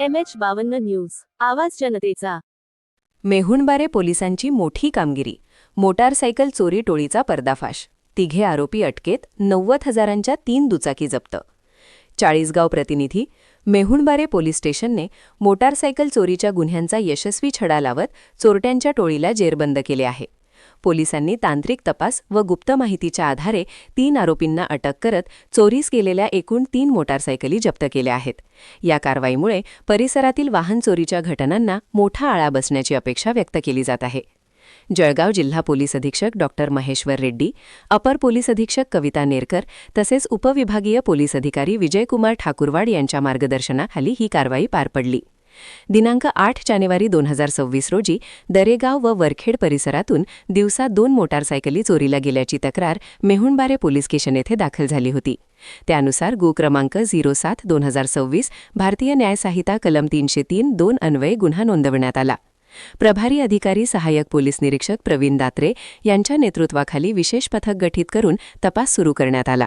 M H बावन्न news आवाज जनतेचा. मेहुणबारे पोलिसांची मोठी कामगिरी मोटारसायकल चोरी टोळीचा पर्दाफाश. तिघे आरोपी अटकेत नव्वद हजारांच्या तीन दुचाकी जप्त. चाळीसगाव प्रतिनिधी मेहुणबारे पोलीस स्टेशनने मोटारसायकल चोरीच्या गुन्ह्यांचा यशस्वी छडा लावत चोरट्यांच्या टोळीला जेरबंद केले आहे. पोलिसांनी तांत्रिक तपास व गुप्त माहितीच्या आधारे तीन आरोपींना अटक करत चोरीस केलेल्या एकूण तीन मोटारसायकली जप्त केल्या आहेत. या कारवाईमुळे परिसरातील वाहन चोरीच्या घटनांना मोठा आळा बसण्याची अपेक्षा व्यक्त केली जात आहे. जळगाव जिल्हा पोलीस अधीक्षक डॉक्टर महेश्वर रेड्डी अपर पोलीस अधीक्षक कविता नेरकर तसेच उपविभागीय पोलीस अधिकारी विजयकुमार ठाकूरवाड यांच्या मार्गदर्शनाखाली ही कारवाई पार पडली. दिनांक आठ जानेवारी दोन हजार सव्वीस रोजी दरेगाव व वरखेड परिसरातून दिवसा दोन मोटारसायकली चोरीला गेल्याची तक्रार मेहुणबारे पोलीस स्टेशन येथे दाखल झाली होती. त्यानुसार गु क्रमांक झिरो सात दोन हजार सव्वीस भारतीय न्यायसंहिता कलम तीनशे तीन दोन अन्वये गुन्हा नोंदवण्यात आला. प्रभारी अधिकारी सहाय्यक पोलीस निरीक्षक प्रवीण दात्रे यांच्या नेतृत्वाखाली विशेष पथक गठीत करून तपास सुरू करण्यात आला.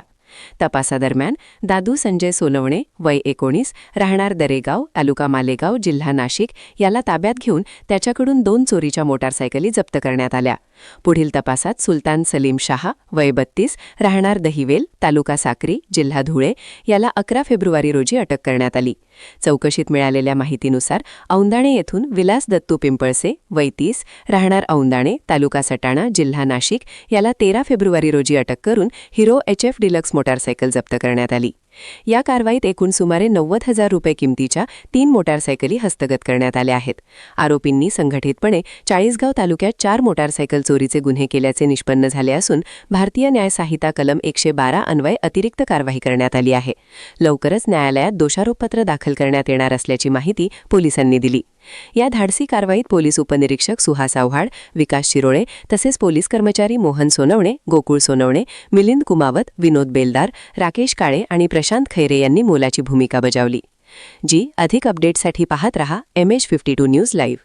तपासादरम्यान दादू संजय सोनवणे वय एकोणीस राहणार दरेगाव तालुका मालेगाव जिल्हा नाशिक याला ताब्यात घेऊन त्याच्याकडून दोन चोरीच्या मोटारसायकली जप्त करण्यात आल्या. पुढील तपासात सुलतान सलीम शहा वय बत्तीस राहणार दहिवेल तालुका साक्री जिल्हा धुळे याला अकरा फेब्रुवारी रोजी अटक करण्यात आली. चौकशीत मिळालेल्या माहितीनुसार औंदाणे येथून विलास दत्तू पिंपळसे वय तीस राहणार औंदाणे तालुका सटाणा जिल्हा नाशिक याला तेरा फेब्रुवारी रोजी अटक करून Hero H F Deluxe motorcycle जप्त करण्यात आली. या कारवाईत एकूण सुमारे नव्वद हजार रुपये किमतीच्या तीन मोटारसायकली हस्तगत करण्यात आल्या आहेत. आरोपींनी संघटितपणे चाळीसगाव तालुक्यात चार मोटारसायकल चोरीचे गुन्हे केल्याचे निष्पन्न झाले असून भारतीय न्यायसंहिता कलम एकशे बारा अन्वय अतिरिक्त कारवाई करण्यात आली आहे. लवकरच न्यायालयात दोषारोपपत्र दाखल करण्यात येणार असल्याची माहिती पोलिसांनी दिली. या धाडसी कारवाईत पोलीस उपनिरीक्षक सुहास आव्हाड विकास शिरोळे तसेच पोलीस कर्मचारी मोहन सोनवणे गोकुळ सोनवणे मिलिंद कुमावत विनोद बेलदार राकेश काळे आणि प्रशांत खैरे यांनी मोलाची भूमिका बजावली जी अधिक अपडेटसाठी पाहत रहा M H fifty two news live